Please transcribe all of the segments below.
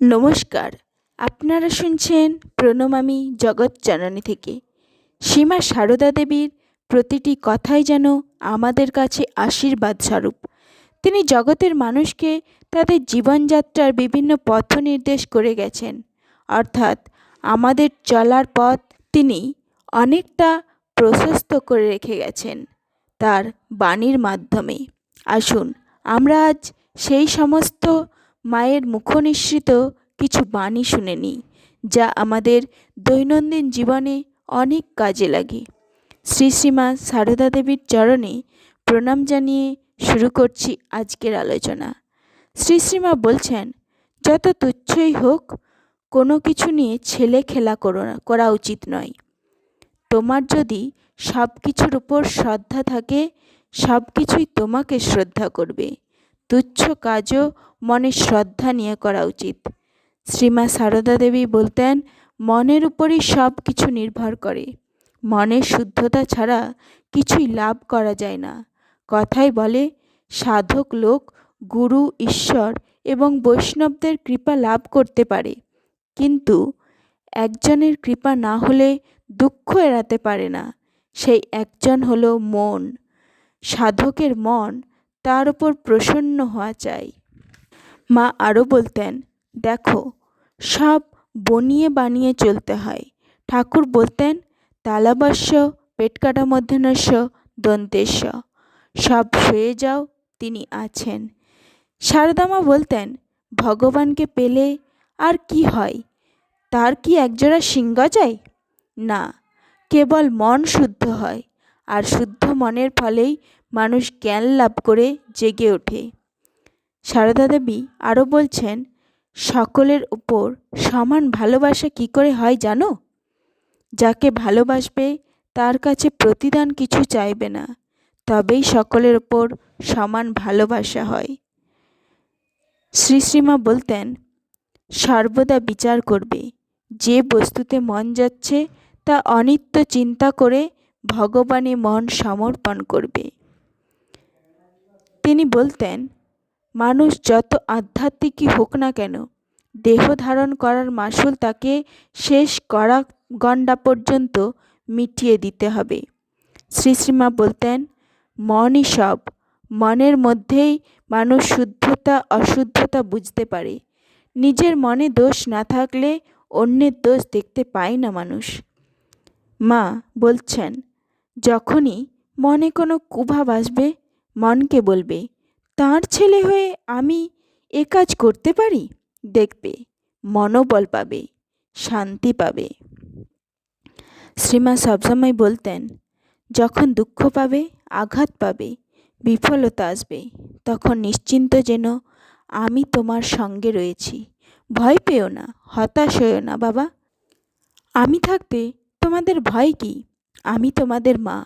নমস্কার। আপনারা শুনছেন প্রণমামী জগৎজননী থেকে। সীমা সারদা দেবীর প্রতিটি কথাই যেন আমাদের কাছে আশীর্বাদ স্বরূপ। তিনি জগতের মানুষকে তাদের জীবনযাত্রার বিভিন্ন পথ নির্দেশ করে গেছেন। অর্থাৎ আমাদের চলার পথ তিনি অনেকটা প্রশস্ত করে রেখে গেছেন তার বাণীর মাধ্যমে। আসুন, আমরা আজ সেই সমস্ত মায়ের মুখনিসৃত কিছু বাণী শুনে নিই, যা আমাদের দৈনন্দিন জীবনে অনেক কাজে লাগে। শ্রী শ্রীমা সারদা দেবীর চরণে প্রণাম জানিয়ে শুরু করছি আজকের আলোচনা। শ্রী শ্রীমা বলছেন, যত তুচ্ছই হোক, কোনো কিছু নিয়ে ছেলে খেলা করো উচিত নয়। তোমার যদি সব কিছুর উপর শ্রদ্ধা থাকে সব কিছুই তোমাকে শ্রদ্ধা করবে। তুচ্ছ কাজও মনে শ্রদ্ধা নিয়ে করা উচিত। শ্রীমা সারদা দেবী বলতেন, মনের উপরই সব কিছু নির্ভর করে। মনের শুদ্ধতা ছাড়া কিছুই লাভ করা যায় না। কথাই বলে, সাধক লোক, গুরু, ঈশ্বর এবং বৈষ্ণবদের কৃপা লাভ করতে পারে। কিন্তু একজনের কৃপা না হলে দুঃখ এড়াতে পারে না। সেই একজন হলো মন। সাধকের মন তার উপর প্রসন্ন হওয়া চাই। মা আরও বলতেন, দেখো, সব বনিয়ে বানিয়ে চলতে হয়। ঠাকুর বলতেন তালাবস্য পেটকাটা মধ্যাহ্নস্য দন্তেস্য সব শুয়ে যাও, তিনি আছেন। সারদামা বলতেন, ভগবানকে পেলে আর কি হয়? তার কি একজোড়া সিংহ যায়? না, কেবল মন শুদ্ধ হয়, আর শুদ্ধ মনের ফলেই মানুষ জ্ঞান লাভ করে জেগে ওঠে। সারদা দেবী আরও বলছেন, সকলের উপর সমান ভালোবাসা কী করে হয় জানো? যাকে ভালোবাসবে তার কাছে প্রতিদান কিছু চাইবে না, তবেই সকলের ওপর সমান ভালোবাসা হয়। শ্রী শ্রীমা বলতেন, সর্বদা বিচার করবে। যে বস্তুতে মন যাচ্ছে তা অনিত্য চিন্তা করে ভগবানে মন সমর্পণ করবে। তিনি বলতেন, মানুষ যত আধ্যাত্মিকই হোক না কেন, দেহ ধারণ করার মাসুল তাকে শেষ করা গণ্ডা পর্যন্ত মিটিয়ে দিতে হবে। শ্রী শ্রীমা বলতেন, মনই সব। মনের মধ্যেই মানুষ শুদ্ধতা, অশুদ্ধতা বুঝতে পারে। নিজের মনে দোষ না থাকলে অন্যের দোষ দেখতে পায় না মানুষ। মা বলছেন, যখনই মনে কোনো কুভাব আসবে মনকে বলবে, তার ছেলে হয়ে আমি এ কাজ করতে পারি? দেখবে, মনোবল পাবে, শান্তি পাবে। শ্রীমা সবসময় বলতেন, যখন দুঃখ পাবে, আঘাত পাবে, বিফলতা আসবে, তখন নিশ্চিন্ত যেন আমি তোমার সঙ্গে রয়েছি। ভয় পেও না, হতাশ হয়েও না, বাবা। আমি থাকতে তোমাদের ভয় কি? আমি তোমাদের মা,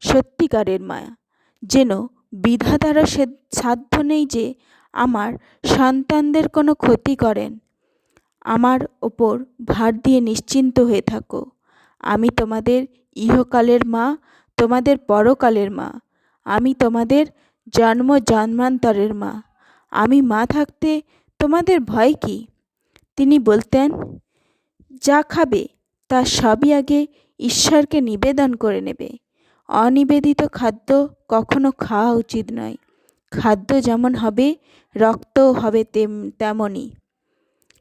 সত্যিকারের মায়া যেন বিধাতারও সে সাধ্য নেই যে আমার সন্তানদের কোনো ক্ষতি করেন। আমার ওপর ভার দিয়ে নিশ্চিন্ত হয়ে থাকো। আমি তোমাদের ইহকালের মা, তোমাদের পরকালের মা। আমি তোমাদের জন্ম জন্মান্তরের মা। আমি মা থাকতে তোমাদের ভয় কি? তিনি বলতেন, যা খাবে, তা সবই আগে ঈশ্বরকে নিবেদন করে নেবে। অনিবেদিত খাদ্য কখনো খাওয়া উচিত নয়। খাদ্য যেমন হবে, রক্তও হবে তেম, তেমনই।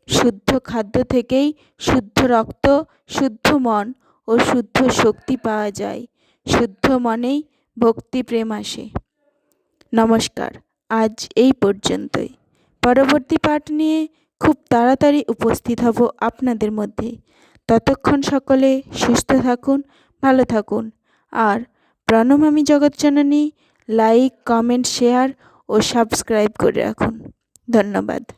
শুদ্ধ খাদ্য থেকেই শুদ্ধ রক্ত, শুদ্ধ মন ও শুদ্ধ শক্তি পাওয়া যায়। শুদ্ধ মনেই ভক্তি প্রেম আসে। নমস্কার, আজ এই পর্যন্তই। পরবর্তী পাঠ নিয়ে খুব তাড়াতাড়ি উপস্থিত হব আপনাদের মধ্যে। ততক্ষণ সকলে সুস্থ থাকুন, ভালো থাকুন। আর প্রণমামী জগৎজননী লাইক কমেন্ট শেয়ার ও সাবস্ক্রাইব করে রাখুন। ধন্যবাদ।